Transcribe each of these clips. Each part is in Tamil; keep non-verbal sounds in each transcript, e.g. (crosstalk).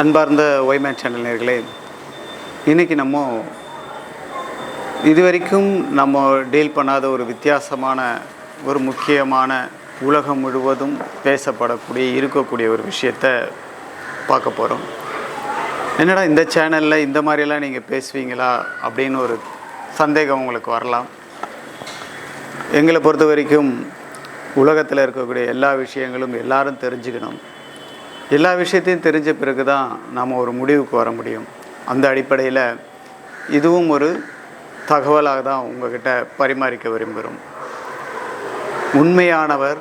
அன்பார்ந்த ஒய்மேன் சேனல் நேர்களே இன்றைக்கி நம்ம இதுவரைக்கும் நம்ம டீல் பண்ணாத ஒரு வித்தியாசமான ஒரு முக்கியமான உலகம் முழுவதும் பேசப்படக்கூடிய இருக்கக்கூடிய ஒரு விஷயத்தை பார்க்க போகிறோம் என்னடா இந்த சேனலில் இந்த மாதிரியெல்லாம் நீங்கள் பேசுவீங்களா அப்படின்னு ஒரு சந்தேகம் உங்களுக்கு வரலாம். எங்களை பொறுத்த வரைக்கும் உலகத்தில் இருக்கக்கூடிய எல்லா விஷயங்களும் எல்லாரும் தெரிஞ்சுக்கணும். எல்லா விஷயத்தையும் தெரிஞ்ச பிறகு தான் நாம் ஒரு முடிவுக்கு வர முடியும். அந்த அடிப்படையில் இதுவும் ஒரு தகவலாக தான் உங்ககிட்ட பரிமாறிக்க விரும்புகிறோம். உண்மையானவர்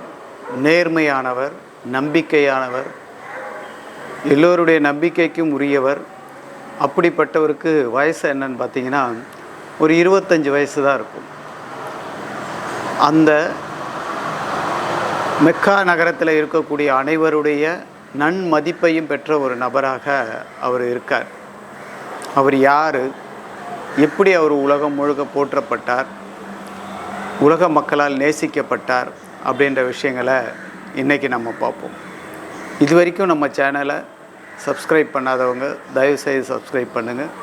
நேர்மையானவர் நம்பிக்கையானவர் எல்லோருடைய நம்பிக்கைக்கும் உரியவர் அப்படிப்பட்டவருக்கு வயசு என்னன்னு பார்த்தீங்கன்னா ஒரு இருபத்தஞ்சி வயசு தான் இருக்கும். அந்த மெக்கா நகரத்தில் இருக்கக்கூடிய அனைவருடைய நன்மதிப்பையும் பெற்ற ஒரு நபராக அவர் இருக்கார். அவர் யார்? எப்படி அவர் உலகம் முழுக்க போற்றப்பட்டார்? உலக மக்களால் நேசிக்கப்பட்டார்? அப்படின்ற விஷயங்களை இன்றைக்கி நம்ம பார்ப்போம். இது வரைக்கும் நம்ம சேனலை சப்ஸ்கிரைப் பண்ணாதவங்க தயவுசெய்து சப்ஸ்கிரைப் பண்ணுங்கள்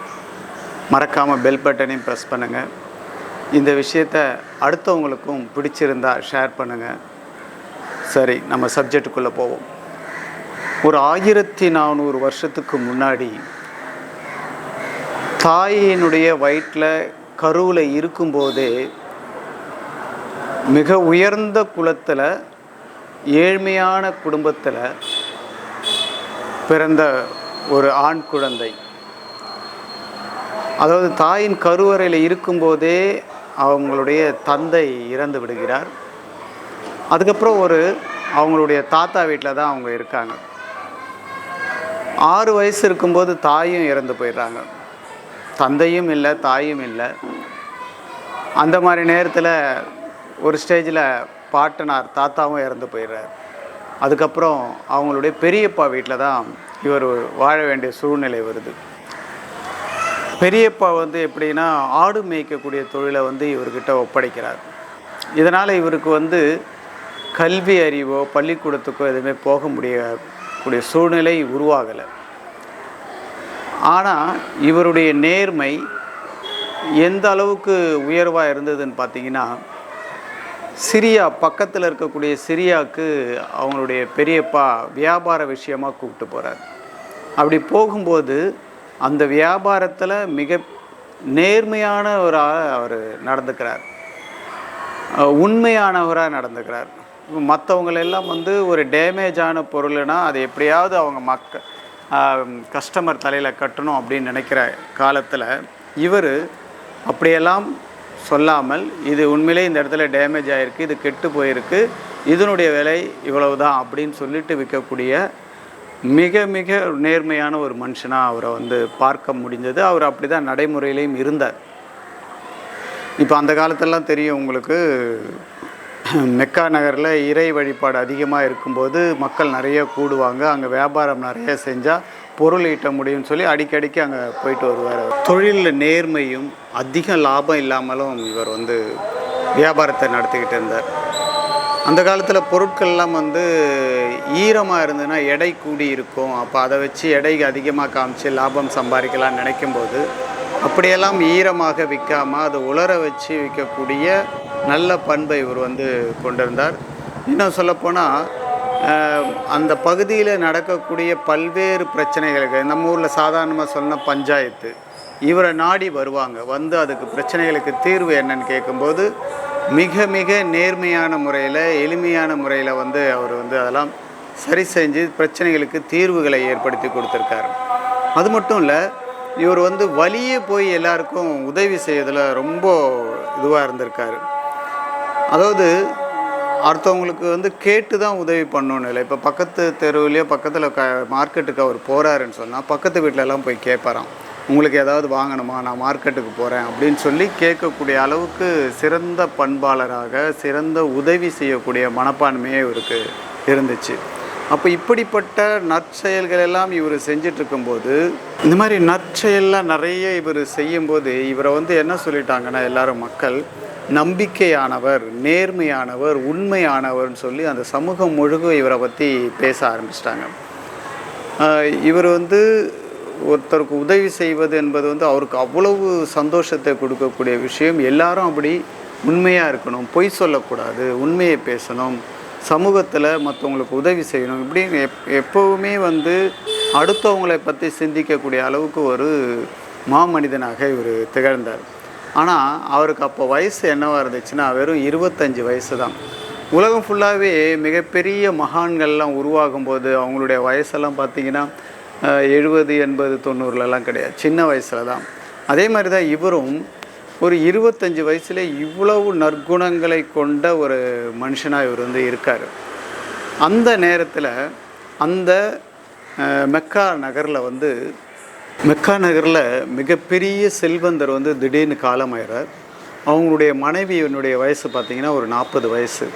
மறக்காமல் பெல் பட்டனையும் ப்ரெஸ் பண்ணுங்கள் இந்த விஷயத்தை அடுத்தவங்களுக்கும் பிடிச்சிருந்தா ஷேர் பண்ணுங்கள் சரி நம்ம சப்ஜெக்டுக்குள்ளே போவோம். ஒரு ஆயிரத்தி நானூறு வருஷத்துக்கு முன்னாடி தாயினுடைய வயிற்றில் கருவில் இருக்கும்போதே மிக உயர்ந்த குலத்தில் ஏழ்மையான குடும்பத்தில் பிறந்த ஒரு ஆண் குழந்தை. அதாவது தாயின் கருவறையில் இருக்கும்போதே அவங்களுடைய தந்தை இறந்து விடுகிறார். அதுக்கப்புறம் ஒரு அவங்களுடைய தாத்தா வீட்டில் தான் அவங்க இருக்காங்க. ஆறு வயசு இருக்கும்போது தாயும் இறந்து போயிடுறாங்க. தந்தையும் இல்லை தாயும் இல்லை. அந்த மாதிரி நேரத்தில் ஒரு ஸ்டேஜில் பாட்டனார் தாத்தாவும் இறந்து போயிடுறார். அதுக்கப்புறம் அவங்களுடைய பெரியப்பா வீட்டில் தான் இவர் வாழ வேண்டிய சூழ்நிலை வருது. பெரியப்பா வந்து எப்படின்னா ஆடு மேய்க்கக்கூடிய தொழிலை வந்து இவர்கிட்ட ஒப்படைக்கிறார். இதனால் இவருக்கு வந்து கல்வி அறிவோ பள்ளிக்கூடத்துக்கோ எதுவுமே போக முடியக்கூடிய சூழ்நிலை உருவாகலை. ஆனால் இவருடைய நேர்மை எந்த அளவுக்கு உயர்வாக இருந்ததுன்னு பார்த்தீங்கன்னா சிரியா பக்கத்தில் இருக்கக்கூடிய சிரியாவுக்கு அவங்களுடைய பெரியப்பா வியாபார விஷயமாக கூப்பிட்டு போகிறார் அப்படி போகும்போது அந்த வியாபாரத்தில் மிக நேர்மையானவராக அவர் நடந்துக்கிறார். உண்மையானவராக நடந்துக்கிறார். மற்றவங்களெல்லாம் வந்து ஒரு டேமேஜான பொருள்னால் பொருள்னா அது எப்படியாவது அவங்க மக்கள் கஸ்டமர் தலையில் கட்டணும் அப்படின்னு நினைக்கிற காலத்தில் இவர் அப்படியெல்லாம் சொல்லாமல் இது உண்மையிலே இந்த இடத்துல டேமேஜ் ஆகிருக்கு இது கெட்டு போயிருக்கு இதனுடைய விலை இவ்வளவு தான் அப்படின்னு சொல்லிட்டு விற்கக்கூடிய மிக மிக நேர்மையான ஒரு மனுஷனாக அவரை வந்து பார்க்க முடிஞ்சது. அவர் அப்படி தான் நடைமுறையிலையும் இருந்தார். இப்போ அந்த காலத்திலலாம் தெரியும் உங்களுக்கு (clears throat) மெக்கா நகரில் இறை வழிபாடு அதிகமாக இருக்கும்போது மக்கள் நிறைய கூடுவாங்க. அங்கே வியாபாரம் நிறைய செஞ்சால் பொருள் ஈட்ட முடியும்னு சொல்லி அடிக்கடிக்கு அங்கே போயிட்டு வருவார் தொழிலில் நேர்மையும் அதிக லாபம் இல்லாமலும் இவர் வந்து வியாபாரத்தை நடத்திக்கிட்டு இருந்தார். அந்த காலத்தில் பொருட்கள்லாம் வந்து ஈரமாக இருந்ததுன்னா எடை கூடி இருக்கும். அப்போ அதை வச்சு எடை அதிகமாக காமிச்சு லாபம் சம்பாதிக்கலாம்னு நினைக்கும்போது அப்படியெல்லாம் ஈரமாக விற்காமல் அதை உலர வச்சு விற்கக்கூடிய நல்ல பண்பை இவர் வந்து கொண்டிருந்தார். இன்னும் சொல்லப்போனால் அந்த பகுதியில் நடக்கக்கூடிய பல்வேறு பிரச்சனைகளுக்கு நம்ம ஊரில் சாதாரணமாக சொன்ன பஞ்சாயத்து இவரை நாடி வருவாங்க. வந்து அதுக்கு பிரச்சனைகளுக்கு தீர்வு என்னன்னு கேட்கும்போது மிக மிக நேர்மையான முறையில் எளிமையான முறையில் வந்து அவர் வந்து அதெல்லாம் சரி செஞ்சு பிரச்சனைகளுக்கு தீர்வுகளை ஏற்படுத்தி கொடுத்துருக்காரு. அது மட்டும் இல்லை இவர் வந்து வழியே போய் எல்லாருக்கும் உதவி செய்யறதில் ரொம்ப இதுவாக இருந்திருக்காரு. அதாவது அடுத்தவங்களுக்கு வந்து கேட்டு தான் உதவி பண்ணணும் இல்லை. இப்போ பக்கத்து தெருவுலேயோ பக்கத்தில் க மார்க்கெட்டுக்கு அவர் போகிறாருன்னு சொன்னால் பக்கத்து வீட்டிலலாம் போய் கேட்பாராம் உங்களுக்கு ஏதாவது வாங்கணுமா? நான் மார்க்கெட்டுக்கு போகிறேன் அப்படின்னு சொல்லி கேட்கக்கூடிய அளவுக்கு சிறந்த பண்பாளராக சிறந்த உதவி செய்யக்கூடிய மனப்பான்மையே இவருக்கு இருந்துச்சு. அப்போ இப்படிப்பட்ட நற்செயல்கள் எல்லாம் இவர் செஞ்சிட்ருக்கும்போது இந்த மாதிரி நற்செயல்லாம் நிறைய இவர் செய்யும்போது இவரை வந்து என்ன சொல்லிட்டாங்கன்னா எல்லாரும் மக்கள் நம்பிக்கையானவர் நேர்மையானவர் உண்மையானவர்னு சொல்லி அந்த சமூகம் முழுக்க இவரை பற்றி பேச ஆரம்பிச்சிட்டாங்க. இவர் வந்து ஒருத்தருக்கு உதவி செய்வது என்பது வந்து அவருக்கு அவ்வளவு சந்தோஷத்தை கொடுக்கக்கூடிய விஷயம். எல்லாரும் அப்படி உண்மையாக இருக்கணும் பொய் சொல்லக்கூடாது உண்மையை பேசணும் சமூகத்தில் மற்றவங்களுக்கு உதவி செய்யணும் இப்படின்னு எப் எப்போவுமே வந்து அடுத்தவங்களை பற்றி சிந்திக்கக்கூடிய அளவுக்கு ஒரு மாமனிதனாக இவர் திகழ்ந்தார். ஆனால் அவருக்கு அப்போ வயசு என்னவாக இருந்துச்சுன்னா வெறும் இருபத்தஞ்சி வயசு தான் உலகம் ஃபுல்லாகவே மிகப்பெரிய மகான்கள்லாம் உருவாகும் போது அவங்களுடைய வயசெல்லாம் பார்த்தீங்கன்னா எழுபது எண்பது தொண்ணூறுலலாம் கிடையாது. சின்ன வயசில் தான் அதே மாதிரி தான் இவரும் ஒரு இருபத்தஞ்சி வயசுல இவ்வளவு நற்குணங்களை கொண்ட ஒரு மனுஷனாக இவர் வந்து இருக்கார். அந்த நேரத்தில் அந்த மெக்கா நகரில் வந்து மெக்கா நகரில் மிகப்பெரிய செல்வந்தர் வந்து திடீர்னு காலமாயிறார். அவங்களுடைய மனைவியினுடைய வயசு பார்த்திங்கன்னா ஒரு நாற்பது வயசு.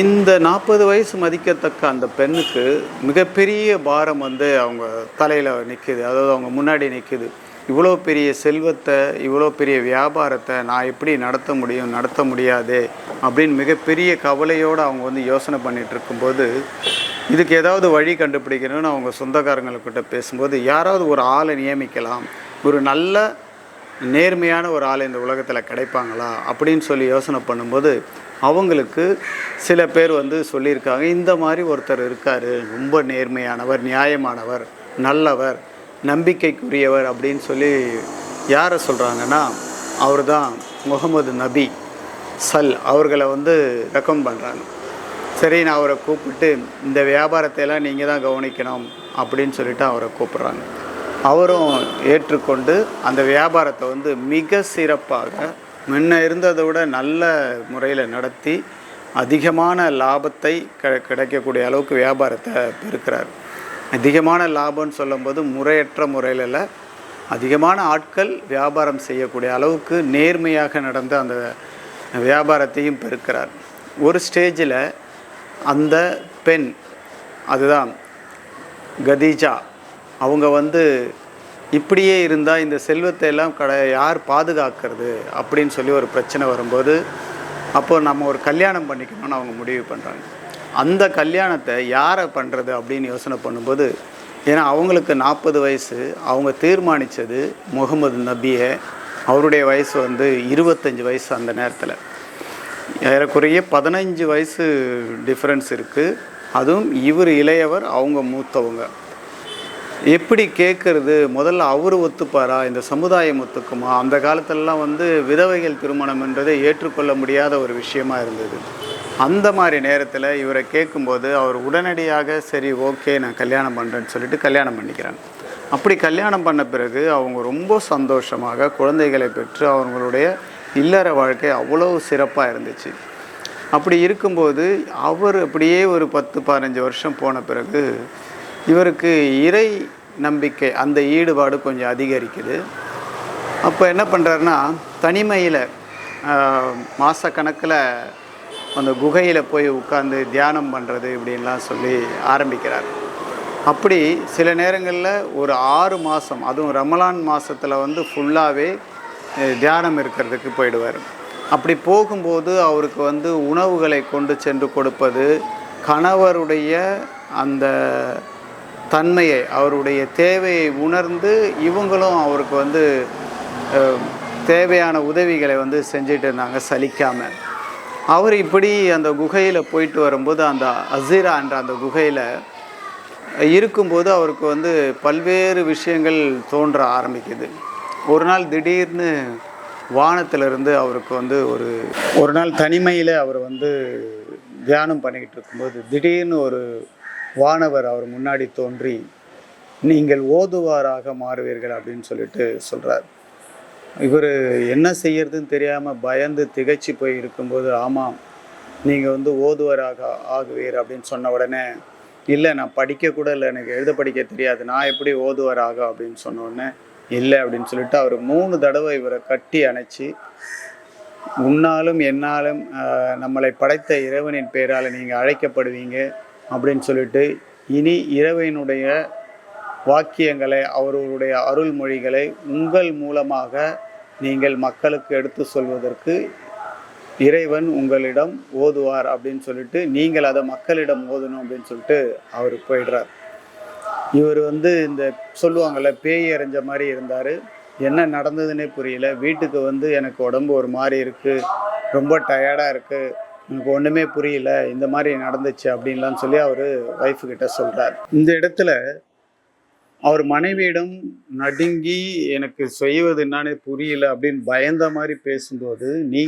இந்த நாற்பது வயசு மதிக்கத்தக்க அந்த பெண்ணுக்கு மிகப்பெரிய பாரம் வந்து அவங்க தலையில் நிற்குது அதாவது அவங்க முன்னாடி நிற்குது இவ்வளோ பெரிய செல்வத்தை இவ்வளோ பெரிய வியாபாரத்தை நான் எப்படி நடத்த முடியும் நடத்த முடியாதே அப்படின்னு மிகப்பெரிய கவலையோடு அவங்க வந்து யோசனை பண்ணிகிட்டு இருக்கும்போது இதுக்கு ஏதாவது வழி கண்டுபிடிக்கணும்னு அவங்க சொந்தக்காரங்கள்கிட்ட பேசும்போது யாராவது ஒரு ஆளை நியமிக்கலாம். ஒரு நல்ல நேர்மையான ஒரு ஆள் இந்த உலகத்தில் கிடைப்பாங்களா? அப்படின்னு சொல்லி யோசனை பண்ணும்போது அவங்களுக்கு சில பேர் வந்து சொல்லியிருக்காங்க இந்த மாதிரி ஒருத்தர் இருக்கார். ரொம்ப நேர்மையானவர் நியாயமானவர் நல்லவர் நம்பிக்கைக்குரியவர் அப்படின்னு சொல்லி யாரை சொல்கிறாங்கன்னா அவர் தான் முகமது நபி சல் அவர்களை வந்து ரெக்கமெண்ட் பண்ணுறாங்க சரி நான் அவரை கூப்பிட்டு இந்த வியாபாரத்தை எல்லாம் நீங்கள் தான் கவனிக்கணும் அப்படின்னு சொல்லிட்டு அவரை கூப்பிட்றாங்க. அவரும் ஏற்றுக்கொண்டு அந்த வியாபாரத்தை வந்து மிக சிறப்பாக முன்ன இருந்ததை விட நல்ல முறையில் நடத்தி அதிகமான லாபத்தை க கிடைக்கக்கூடிய அளவுக்கு வியாபாரத்தை பெருக்கிறார். அதிகமான லாபம்னு சொல்லும்போது முறையற்ற முறையில் இல்ல, அதிகமான ஆட்கள் வியாபாரம் செய்யக்கூடிய அளவுக்கு நேர்மையாக நடந்த அந்த வியாபாரத்தையும் பெருக்கிறார். ஒரு ஸ்டேஜில் அந்த பெண் அதுதான் கதீஜா. அவங்க வந்து இப்படியே இருந்தால் இந்த செல்வத்தை எல்லாம் கடை யார் பாதுகாக்கிறது? அப்படின்னு சொல்லி ஒரு பிரச்சனை வரும்போது அப்போது நம்ம ஒரு கல்யாணம் பண்ணிக்கணும்னு அவங்க முடிவு பண்ணுறாங்க அந்த கல்யாணத்தை யாரை பண்ணுறது அப்படின்னு யோசனை பண்ணும்போது ஏன்னா அவங்களுக்கு நாற்பது வயசு அவங்க தீர்மானித்தது முகமது நபியை. அவருடைய வயசு வந்து இருபத்தஞ்சி வயசு அந்த நேரத்தில். ஏறக்குறைய பதினஞ்சு வயசு டிஃப்ரென்ஸ் இருக்குது அதுவும் இவர் இளையவர் அவங்க மூத்தவங்க. எப்படி கேட்குறது முதல்ல அவர் ஒத்துப்பாரா? இந்த சமுதாயம் ஒத்துக்குமா? அந்த காலத்திலலாம் வந்து விதவைகள் திருமணம்ன்றதை ஏற்றுக்கொள்ள முடியாத ஒரு விஷயமா இருந்தது. அந்த மாதிரி நேரத்தில் இவரை கேட்கும்போது அவர் உடனடியாக சரி ஓகே நான் கல்யாணம் பண்ணுறேன்னு சொல்லிட்டு கல்யாணம் பண்ணிக்கிறாங்க. அப்படி கல்யாணம் பண்ண பிறகு அவங்க ரொம்ப சந்தோஷமாக குழந்தைகளை பெற்று அவங்களுடைய இல்லற வாழ்க்கை அவ்வளோ சிறப்பாக இருந்துச்சு. அப்படி இருக்கும்போது அவர் அப்படியே ஒரு பத்து பதினஞ்சு வருஷம் போன பிறகு இவருக்கு இறை நம்பிக்கை அந்த ஈடுபாடு கொஞ்சம் அதிகரிக்குது. அப்போ என்ன பண்ணுறாருன்னா தனிமையில் மாதக்கணக்கில் அந்த குகையில் போய் உட்காந்து தியானம் பண்ணுறது இப்படின்லாம் சொல்லி ஆரம்பிக்கிறார். அப்படி சில நேரங்களில் ஒரு ஆறு மாதம் அதுவும் ரமலான் மாதத்தில் வந்து ஃபுல்லாகவே தியானம் இருக்கிறதுக்கு போயிடுவார். அப்படி போகும்போது அவருக்கு வந்து உணவுகளை கொண்டு சென்று கொடுப்பது கணவருடைய அந்த தன்மையை அவருடைய தேவையை உணர்ந்து இவங்களும் அவருக்கு வந்து தேவையான உதவிகளை வந்து செஞ்சுட்டு இருந்தாங்க சலிக்காமல் அவர் இப்படி அந்த குகையில் போயிட்டு வரும்போது அந்த அசீரா என்ற அந்த குகையில் இருக்கும்போது அவருக்கு வந்து பல்வேறு விஷயங்கள் தோன்ற ஆரம்பிக்குது. ஒரு நாள் திடீர்னு வானத்திலிருந்து அவருக்கு வந்து ஒரு ஒரு நாள் தனிமையில் அவர் வந்து தியானம் பண்ணிக்கிட்டு இருக்கும்போது திடீர்னு ஒரு வானவர் அவர் முன்னாடி தோன்றி நீங்கள் ஓதுவாராக மாறுவீர்கள் அப்படின்னு சொல்லிட்டு சொல்கிறார் இவர் என்ன செய்யறதுன்னு தெரியாமல் பயந்து திகைச்சு போய் இருக்கும்போது ஆமாம் நீங்கள் வந்து ஓதுவராக ஆகுவீர் அப்படின்னு சொன்ன உடனே இல்லை நான் படிக்க கூட இல்லை எனக்கு எழுத படிக்க தெரியாது நான் எப்படி ஓதுவராக அப்படின்னு சொன்ன உடனே இல்லை அப்படின்னு சொல்லிட்டு அவர் மூணு தடவை இவரை கட்டி அணைச்சி உன்னாலும் என்னாலும் நம்மளை படைத்த இறைவனின் பெயரால் நீங்கள் அழைக்கப்படுவீங்க அப்படின்னு சொல்லிட்டு இனி இறைவனுடைய வாக்கியங்களை அவர்களுடைய அருள்மொழிகளை உங்கள் மூலமாக நீங்கள் மக்களுக்கு எடுத்து சொல்வதற்கு இறைவன் உங்களிடம் ஓதுவார் அப்படின்னு சொல்லிட்டு நீங்கள் அதை மக்களிடம் ஓதணும் அப்படின்னு சொல்லிட்டு அவர் போயிடுறார். இவர் வந்து இந்த சொல்லுவாங்கள்ல பேய் எறிஞ்ச மாதிரி இருந்தார். என்ன நடந்ததுன்னே புரியல. வீட்டுக்கு வந்து எனக்கு உடம்பு ஒரு மாதிரி இருக்குது ரொம்ப டயர்டாக இருக்குது எனக்கு ஒன்றுமே புரியல. இந்த மாதிரி நடந்துச்சு அப்படின்லாம் சொல்லி அவர் ஒய்ஃபு கிட்ட சொல்கிறார் இந்த இடத்துல அவர் மனைவியிடம் நடுங்கி எனக்கு செய்வது என்னன்னு புரியல அப்படின்னு பயந்த மாதிரி பேசும்போது நீ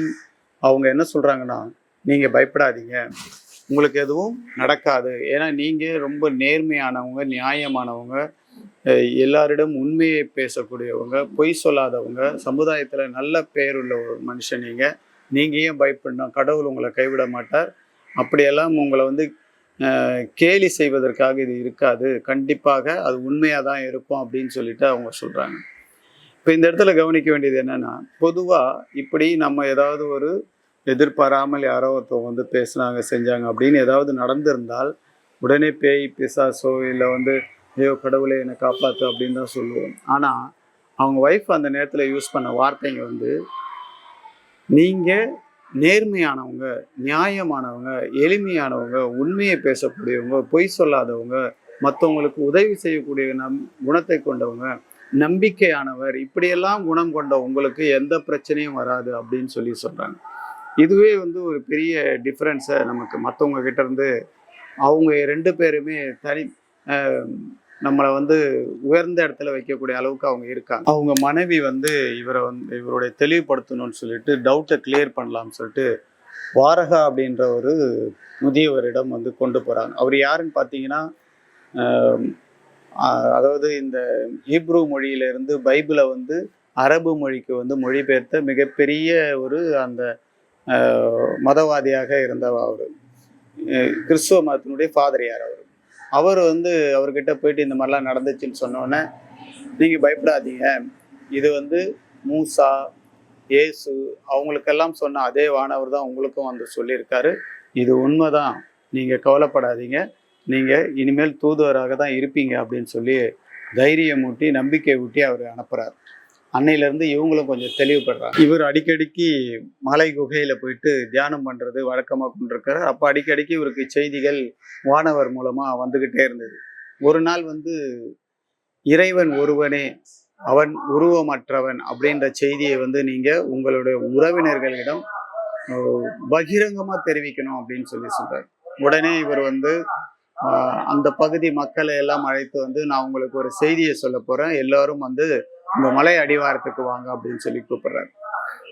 அவங்க என்ன சொல்கிறாங்கன்னா நீங்கள் பயப்படாதீங்க. உங்களுக்கு எதுவும் நடக்காது. ஏன்னா நீங்கள் ரொம்ப நேர்மையானவங்க நியாயமானவங்க எல்லாரிடம் உண்மையை பேசக்கூடியவங்க பொய் சொல்லாதவங்க சமுதாயத்தில் நல்ல பெயர் உள்ள ஒரு மனுஷன் நீங்கள் நீங்கள் ஏன் பயப்படணும்? கடவுள் உங்களை கைவிட மாட்டார். அப்படியெல்லாம் உங்களை வந்து கேலி செய்வதற்காக இது இருக்காது. கண்டிப்பாக அது உண்மையாக தான் இருக்கும் அப்படின்னு சொல்லிட்டு அவங்க சொல்கிறாங்க இப்போ இந்த இடத்துல கவனிக்க வேண்டியது என்னென்னா பொதுவாக இப்படி நம்ம ஏதாவது ஒரு எதிர்பாராமல் யாரோ ஒருத்தவங்க வந்து பேசுனாங்க செஞ்சாங்க அப்படின்னு ஏதாவது நடந்திருந்தால் உடனே பேய் பிசாசோ இல்லை வந்து ஐயோ கடவுளை என்னை காப்பாற்று அப்படின்னு தான் சொல்லுவோம். ஆனால் அவங்க ஒய்ஃப் அந்த நேரத்தில் யூஸ் பண்ண வார்த்தைங்க வந்து நீங்கள் நேர்மையானவங்க நியாயமானவங்க எளிமையானவங்க உண்மையை பேசக்கூடியவங்க பொய் சொல்லாதவங்க மற்றவங்களுக்கு உதவி செய்யக்கூடிய நம் குணத்தை கொண்டவங்க நம்பிக்கையானவர் இப்படியெல்லாம் குணம் கொண்ட உங்களுக்கு எந்த பிரச்சனையும் வராது அப்படின்னு சொல்லி சொல்கிறாங்க இதுவே வந்து ஒரு பெரிய டிஃப்ரென்ஸை நமக்கு மற்றவங்க இருந்து அவங்க ரெண்டு பேருமே தனி நம்மளை வந்து உயர்ந்த இடத்துல வைக்கக்கூடிய அளவுக்கு அவங்க இருக்காங்க. அவங்க மனைவி வந்து இவரை வந்து இவருடைய தெளிவுபடுத்தணும்னு சொல்லிட்டு டவுட்டை கிளியர் பண்ணலாம்னு சொல்லிட்டு வாரகா அப்படின்ற ஒரு முதியவரிடம் வந்து கொண்டு போகிறாங்க அவர் யாருன்னு பார்த்தீங்கன்னா அதாவது இந்த ஹீப்ரு மொழியிலிருந்து பைபிளை வந்து அரபு மொழிக்கு வந்து மொழிபெயர்த்த மிகப்பெரிய ஒரு அந்த மதவாதியாக இருந்த அவர். கிறிஸ்துவ மதத்தினுடைய ஃபாதரியார் அவர்? அவர் வந்து அவர்கிட்ட போயிட்டு இந்த மாதிரிலாம் நடந்துச்சுன்னு சொன்னோன்னே நீங்கள் பயப்படாதீங்க. இது வந்து மூசா இயேசு அவங்களுக்கெல்லாம் சொன்ன அதே வானவர் தான் உங்களுக்கும் வந்து சொல்லியிருக்காரு. இது உண்மைதான். நீங்கள் கவலைப்படாதீங்க. நீங்கள் இனிமேல் தூதுவராக தான் இருப்பீங்க அப்படின்னு சொல்லி தைரியம் ஊட்டி நம்பிக்கை ஊட்டி அவர் அனுப்புகிறார் அன்னையிலேருந்து இவங்களும் கொஞ்சம் தெளிவுபடுறாங்க. இவர் அடிக்கடிக்கு மலை குகையில் போயிட்டு தியானம் பண்ணுறது வழக்கமாக கொண்டிருக்காரு. அப்போ அடிக்கடிக்கு இவருக்கு செய்திகள் வானவர் மூலமாக வந்துக்கிட்டே இருந்தது. ஒரு நாள் வந்து இறைவன் ஒருவனே அவன் உருவமற்றவன் அப்படின்ற செய்தியை வந்து நீங்கள் உங்களுடைய உறவினர்களிடம் பகிரங்கமாக பகிரங்கமா தெரிவிக்கணும் அப்படின்னு சொல்லி சொல்றாரு. உடனே இவர் வந்து அந்த பகுதி மக்களை எல்லாம் அழைத்து வந்து நான் உங்களுக்கு ஒரு செய்தியை சொல்ல போறேன். எல்லாரும் வந்து இந்த மலை அடிவாரத்துக்கு வாங்க அப்படின்னு சொல்லி கூப்பிடுறாரு.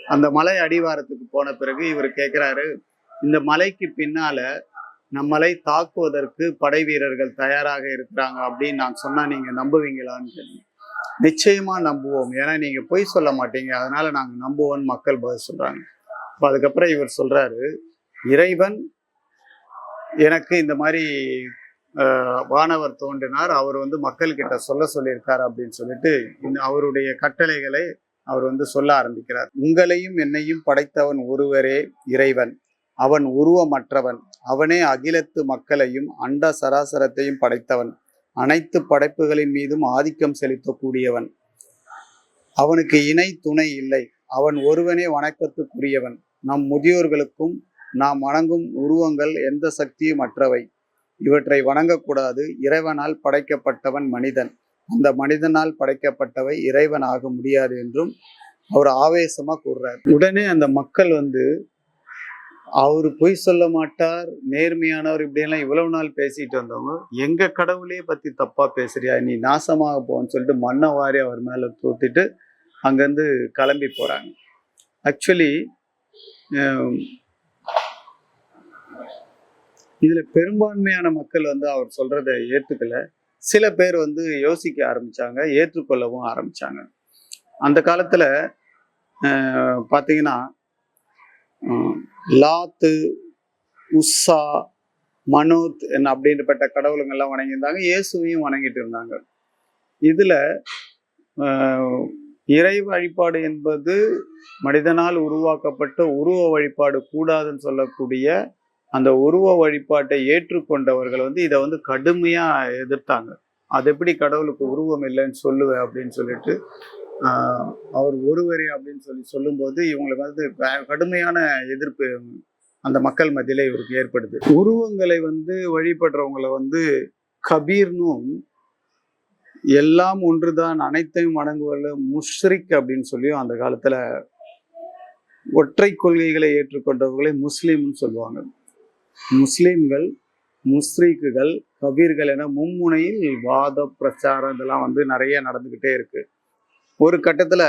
அந்த மலை அடிவாரத்துக்கு போன பிறகு இவர் கேட்குறாரு இந்த மலைக்கு பின்னால நம்மளை தாக்குவதற்கு படை வீரர்கள் தயாராக இருக்கிறாங்க அப்படின்னு நான் சொன்னா நீங்க நம்புவீங்களான்னு சொல்லி நிச்சயமா நம்புவோம். ஏன்னா நீங்க பொய் சொல்ல மாட்டீங்க. அதனால நாங்க நம்புவோம் மக்கள் பதில் சொல்றாங்க. அப்ப அதுக்கப்புறம் இவர் சொல்றாரு இறைவன் எனக்கு இந்த மாதிரி வானவர் தோன்றினார். அவர் வந்து மக்கள்கிட்ட சொல்ல சொல்லியிருக்கார் அப்படின்னு சொல்லிட்டு இந்த அவருடைய கட்டளைகளை அவர் வந்து சொல்ல ஆரம்பிக்கிறார். உங்களையும் என்னையும் படைத்தவன் ஒருவரே இறைவன். அவன் உருவமற்றவன். அவனே அகிலத்து மக்களையும் அண்ட சராசரத்தையும் படைத்தவன். அனைத்து படைப்புகளின் மீதும் ஆதிக்கம் செலுத்தக்கூடியவன். அவனுக்கு இணை துணை இல்லை. அவன் ஒருவனே வணக்கத்துக்குரியவன். நம் முதியோர்களுக்கும் நாம் வணங்கும் உருவங்கள் எந்த சக்தியும் அற்றவை. இவற்றை வணங்கக்கூடாது. இறைவனால் படைக்கப்பட்டவன் மனிதன். அந்த மனிதனால் படைக்கப்பட்டவை இறைவன் ஆக முடியாது என்றும் அவர் ஆவேசமாக கூறுறார். உடனே அந்த மக்கள் வந்து அவர் பொய் சொல்ல மாட்டார். நேர்மையானவர் இப்படியெல்லாம் இவ்வளவு நாள் பேசிட்டு வந்தவங்க எங்க கடவுளே பத்தி தப்பா பேசுறியா? நீ நாசமாக போன்னு சொல்லிட்டு மண்ணை வாரி அவர் மேல தூத்திட்டு அங்கேருந்து கிளம்பி போறாங்க. ஆக்சுவலி இதுல பெரும்பான்மையான மக்கள் வந்து அவர் சொல்கிறத ஏத்துக்கல. சில பேர் வந்து யோசிக்க ஆரம்பிச்சாங்க ஏற்றுக்கொள்ளவும் ஆரம்பிச்சாங்க. அந்த காலத்துல பார்த்தீங்கன்னா லாத்து உஸ்ஸா மனோத் என்ன அப்படின்றப்பட்ட கடவுளுங்கள்லாம் வணங்கியிருந்தாங்க இயேசுவையும் வணங்கிட்டு இருந்தாங்க. இதில் இறை வழிபாடு என்பது மனிதனால் உருவாக்கப்பட்ட உருவ வழிபாடு கூடாதுன்னு சொல்லக்கூடிய அந்த உருவ வழிபாட்டை ஏற்றுக்கொண்டவர்கள் வந்து இதை வந்து கடுமையாக எதிர்த்தாங்க. அது எப்படி கடவுளுக்கு உருவம் இல்லைன்னு சொல்லுவேன் அப்படின்னு சொல்லிட்டு அவர் ஒருவரே அப்படின்னு சொல்லி சொல்லும்போது இவங்களுக்கு வந்து கடுமையான எதிர்ப்பு அந்த மக்கள் மத்தியில் இவருக்கு ஏற்படுது. உருவங்களை வந்து வழிபடுறவங்களை வந்து கபீர்னும் எல்லாம் ஒன்றுதான் அனைத்தையும் வணங்குவதில் முஷ்ரிக் அப்படின்னு சொல்லியும் அந்த காலத்தில் ஒற்றை கொள்கைகளை ஏற்றுக்கொண்டவர்களை முஸ்லீம்னு சொல்லுவாங்க. முஸ்லீம்கள் முஸ்ரீக்குகள் கபீர்கள் என மும்முனையில் வாத பிரச்சாரம் இதெல்லாம் வந்து நிறைய நடந்துக்கிட்டே இருக்கு. ஒரு கட்டத்துல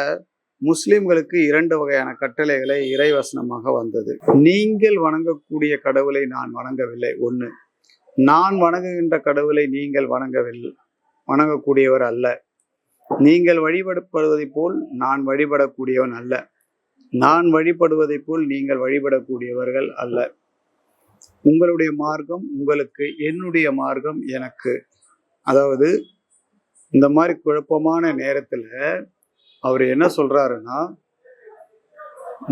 முஸ்லிம்களுக்கு இரண்டு வகையான கட்டளைகளை இறைவசனமாக வந்தது. நீங்கள் வணங்கக்கூடிய கடவுளை நான் வணங்கவில்லை. ஒன்று நான் வணங்குகின்ற கடவுளை நீங்கள் வணங்கவில்லை வணங்கக்கூடியவர் அல்ல. நீங்கள் வழிபடுவதைப் போல் நான் வழிபடக்கூடியவன் அல்ல. நான் வழிபடுவதைப் போல் நீங்கள் வழிபடக்கூடியவர்கள் அல்ல. உங்களுடைய மார்க்கம் உங்களுக்கு என்னுடைய மார்க்கம் எனக்கு. அதாவது இந்த மாதிரி குழப்பமான நேரத்தில் அவர் என்ன சொல்றாருன்னா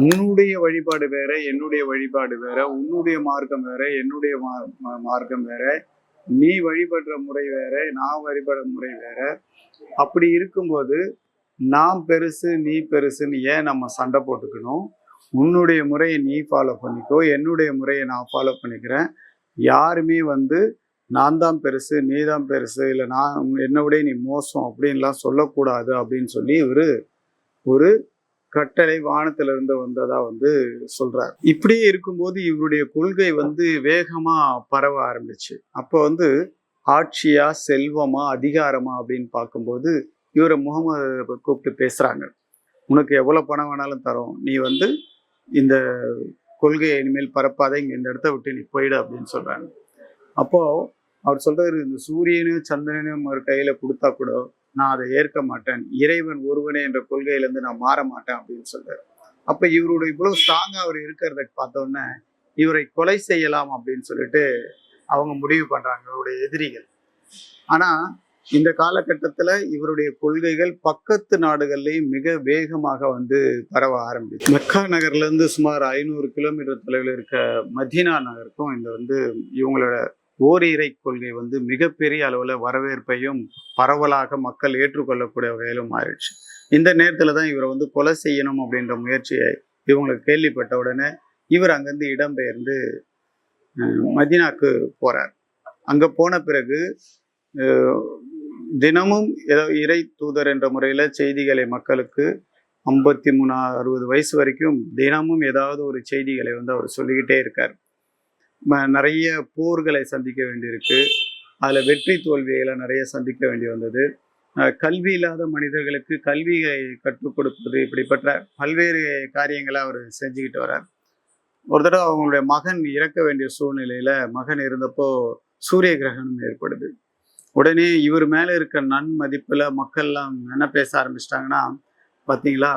உன்னுடைய வழிபாடு வேற என்னுடைய வழிபாடு வேற உன்னுடைய மார்க்கம் வேற என்னுடைய மா- மார்க்கம் வேற நீ வழிபடுற முறை வேற நான் வழிபடுற முறை வேற. அப்படி இருக்கும்போது நான் பெருசு நீ பெருசுன்னு ஏன் நம்ம சண்டை போட்டுக்கணும்? உன்னுடைய முறையை நீ ஃபாலோ பண்ணிக்கோ. என்னுடைய முறையை நான் ஃபாலோ பண்ணிக்கிறேன். யாருமே வந்து நான் தான் பெருசு நீ தான் பெருசு இல்லை நான் என்னை விட நீ மோசம் அப்படின்லாம் சொல்லக்கூடாது அப்படின்னு சொல்லி இவர் ஒரு கட்டளை வானத்திலிருந்து வந்ததாக வந்து சொல்கிறார் இப்படியே இருக்கும்போது இவருடைய கொள்கை வந்து வேகமாக பரவ ஆரம்பிச்சு. அப்போ வந்து ஆட்சியா செல்வமா அதிகாரமா அப்படின்னு பார்க்கும்போது இவரை முகமது கூப்பிட்டு பேசுகிறாங்க உனக்கு எவ்வளோ பணம் வேணாலும் தரோம். நீ வந்து இந்த கொள்கையை இனிமேல் பரப்பாத இங்கே இந்த இடத்த விட்டு நீ போயிடு அப்படின்னு சொல்கிறாங்க அப்போது அவர் சொல்றாரு இந்த சூரியனும் சந்திரனும் ஒரு கையில் கொடுத்தா கூட நான் அதை ஏற்க மாட்டேன். இறைவன் ஒருவனே என்ற கொள்கையிலேருந்து நான் மாற மாட்டேன் அப்படின்னு சொல்கிறார் அப்போ இவருடைய இவ்வளவு ஸ்ட்ராங்காக அவர் இருக்கிறத பார்த்தோன்னே இவரை கொலை செய்யலாம் அப்படின்னு சொல்லிட்டு அவங்க முடிவு பண்ணுறாங்க இவருடைய எதிரிகள். ஆனால் இந்த காலகட்டத்தில் இவருடைய கொள்கைகள் பக்கத்து நாடுகள்லேயும் மிக வேகமாக வந்து பரவ ஆரம்பிச்சு. மெக்கா நகர்லேருந்து சுமார் ஐநூறு கிலோமீட்டர் தொலைவில் இருக்க மதீனா நகருக்கும் இந்த வந்து இவங்களோட ஓரிரை கொள்கை வந்து மிகப்பெரிய அளவில் வரவேற்பையும் பரவலாக மக்கள் ஏற்றுக்கொள்ளக்கூடிய வகையிலும் ஆயிடுச்சு. இந்த நேரத்தில் தான் இவரை வந்து கொலை செய்யணும் அப்படின்ற முயற்சியை இவங்களுக்கு கேள்விப்பட்ட உடனே இவர் அங்கேருந்து இடம்பெயர்ந்து மதினாக்கு போகிறார் போறார் போன பிறகு தினமும் ஏதோ இறை தூதர் என்ற முறையில் செய்திகளை மக்களுக்கு ஐம்பத்தி மூணு அறுபது வயசு வரைக்கும் தினமும் ஏதாவது ஒரு செய்திகளை வந்து அவர் சொல்லிக்கிட்டே இருக்கார். நிறைய போர்களை சந்திக்க வேண்டியிருக்கு. அதில் வெற்றி தோல்விகளை நிறைய சந்திக்க வேண்டி வந்தது. கல்வி இல்லாத மனிதர்களுக்கு கல்வியை கற்றுக் கொடுப்பது இப்படிப்பட்ட பல்வேறு காரியங்களை அவர் செஞ்சுக்கிட்டு வரார். ஒரு தடவை அவங்களுடைய மகன் இறக்க வேண்டிய சூழ்நிலையில் மகன் இருந்தப்போ சூரிய கிரகணம் ஏற்படுது. உடனே இவர் மேலே இருக்க நன்மதிப்பில் மக்கள்லாம் என்ன பேச ஆரம்பிச்சிட்டாங்கன்னா பாத்தீங்களா?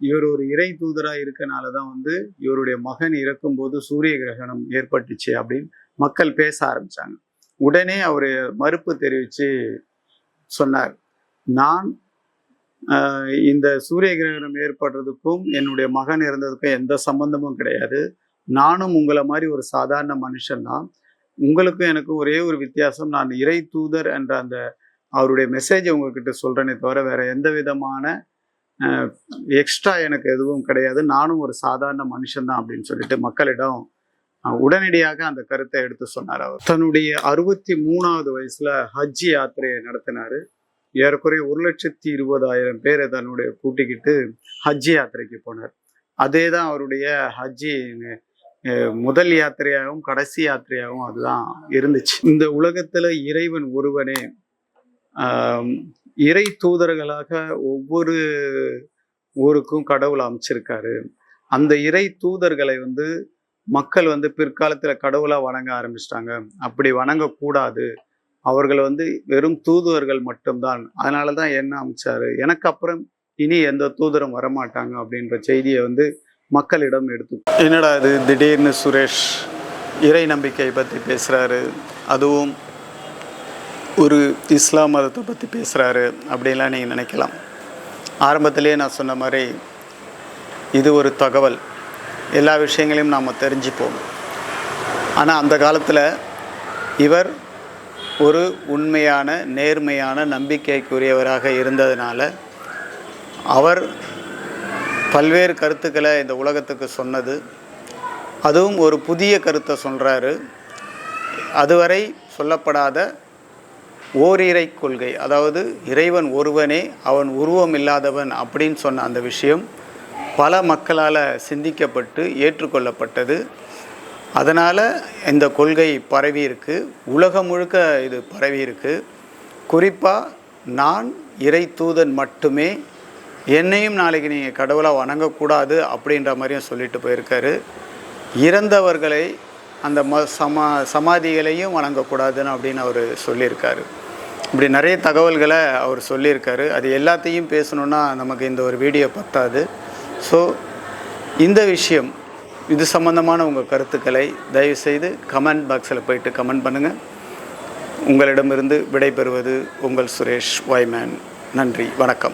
இவர் ஒரு இறை தூதராக இருக்கனால தான் வந்து இவருடைய மகன் இறக்கும்போது சூரிய கிரகணம் ஏற்பட்டுச்சு அப்படின்னு மக்கள் பேச ஆரம்பிச்சாங்க. உடனே அவர் மறுப்பு தெரிவித்து சொன்னார். நான் ஆஹ், இந்த சூரிய கிரகணம் ஏற்படுறதுக்கும் என்னுடைய மகன் இறந்ததுக்கும் எந்த சம்பந்தமும் கிடையாது. நானும் உங்களை மாதிரி ஒரு சாதாரண மனுஷன்தான். உங்களுக்கும் எனக்கும் ஒரே ஒரு வித்தியாசம். நான் இறை தூதர் என்ற அந்த அவருடைய மெசேஜை உங்ககிட்ட சொல்கிறேனே தவிர வேற எந்த விதமான எக்ஸ்ட்ரா எனக்கு எதுவும் கிடையாது. நானும் ஒரு சாதாரண மனுஷன்தான் அப்படின்னு சொல்லிட்டு மக்களிடம் உடனடியாக அந்த கருத்தை எடுத்து சொன்னார் அவர். தன்னுடைய அறுபத்தி மூணாவது வயசுல ஹஜ் யாத்திரையை நடத்தினாரு. ஏறக்குறைய ஒரு லட்சத்தி இருபதாயிரம் பேரை தன்னுடைய கூட்டிக்கிட்டு ஹஜ் யாத்திரைக்கு போனார். அதே தான் அவருடைய ஹஜ்ஜி முதல் யாத்திரையாகவும் கடைசி யாத்திரையாகவும் அதுதான் இருந்துச்சு. இந்த உலகத்தில் இறைவன் ஒருவனே இறை தூதர்களாக ஒவ்வொரு ஊருக்கும் கடவுள் அமைச்சிருக்காரு. அந்த இறை தூதர்களை வந்து மக்கள் வந்து பிற்காலத்தில் கடவுளாக வணங்க ஆரம்பிச்சிட்டாங்க. அப்படி வணங்கக்கூடாது. அவர்கள் வந்து வெறும் தூதுவர்கள் மட்டும்தான். அதனால தான் என்ன அமைச்சாரு? எனக்கு அப்புறம் இனி எந்த தூதரும் வரமாட்டாங்க அப்படின்ற செய்தியை வந்து மக்களிடம் எடுத்து என்னடா இது? திடீர்னு சுரேஷ் இறை நம்பிக்கையை பற்றி பேசுகிறாரு அதுவும் ஒரு இஸ்லாம் மதத்தை பற்றி பேசுகிறாரு அப்படின்லாம் நீங்கள் நினைக்கலாம். ஆரம்பத்திலேயே நான் சொன்ன மாதிரி இது ஒரு தகவல். எல்லா விஷயங்களையும் நாம் தெரிஞ்சுப்போம். ஆனால் அந்த காலத்தில் இவர் ஒரு உண்மையான நேர்மையான நம்பிக்கைக்குரியவராக இருந்ததுனால அவர் பல்வேறு கருத்துக்களை இந்த உலகத்துக்கு சொன்னது. அதுவும் ஒரு புதிய கருத்தை சொல்கிறாரு அதுவரை சொல்லப்படாத ஓரிரை கொள்கை. அதாவது இறைவன் ஒருவனே அவன் உருவம் இல்லாதவன் அப்படின்னு சொன்ன அந்த விஷயம் பல மக்களால் சிந்திக்கப்பட்டு ஏற்றுக்கொள்ளப்பட்டது. அதனால் இந்த கொள்கை பரவி இருக்கு. உலகம் முழுக்க இது பரவி இருக்கு. குறிப்பாக நான் இறை தூதன் மட்டுமே என்னையும் நாளைக்கு நீங்கள் கடவுளாக வணங்கக்கூடாது அப்படின்ற மாதிரியும் சொல்லிட்டு போயிருக்காரு. இறந்தவர்களை அந்த ம சமா சமாதிகளையும் வணங்கக்கூடாதுன்னு அப்படின்னு அவர் சொல்லியிருக்காரு. இப்படி நிறைய தகவல்களை அவர் சொல்லியிருக்காரு. அது எல்லாத்தையும் பேசணுன்னா நமக்கு இந்த ஒரு வீடியோ பத்தாது. ஸோ இந்த விஷயம் இது சம்பந்தமான உங்கள் கருத்துக்களை தயவுசெய்து கமெண்ட் பாக்ஸில் போயிட்டு கமெண்ட் பண்ணுங்கள் உங்களிடமிருந்து விடைபெறுவது உங்கள் சுரேஷ் வாய்மேன் நன்றி வணக்கம்.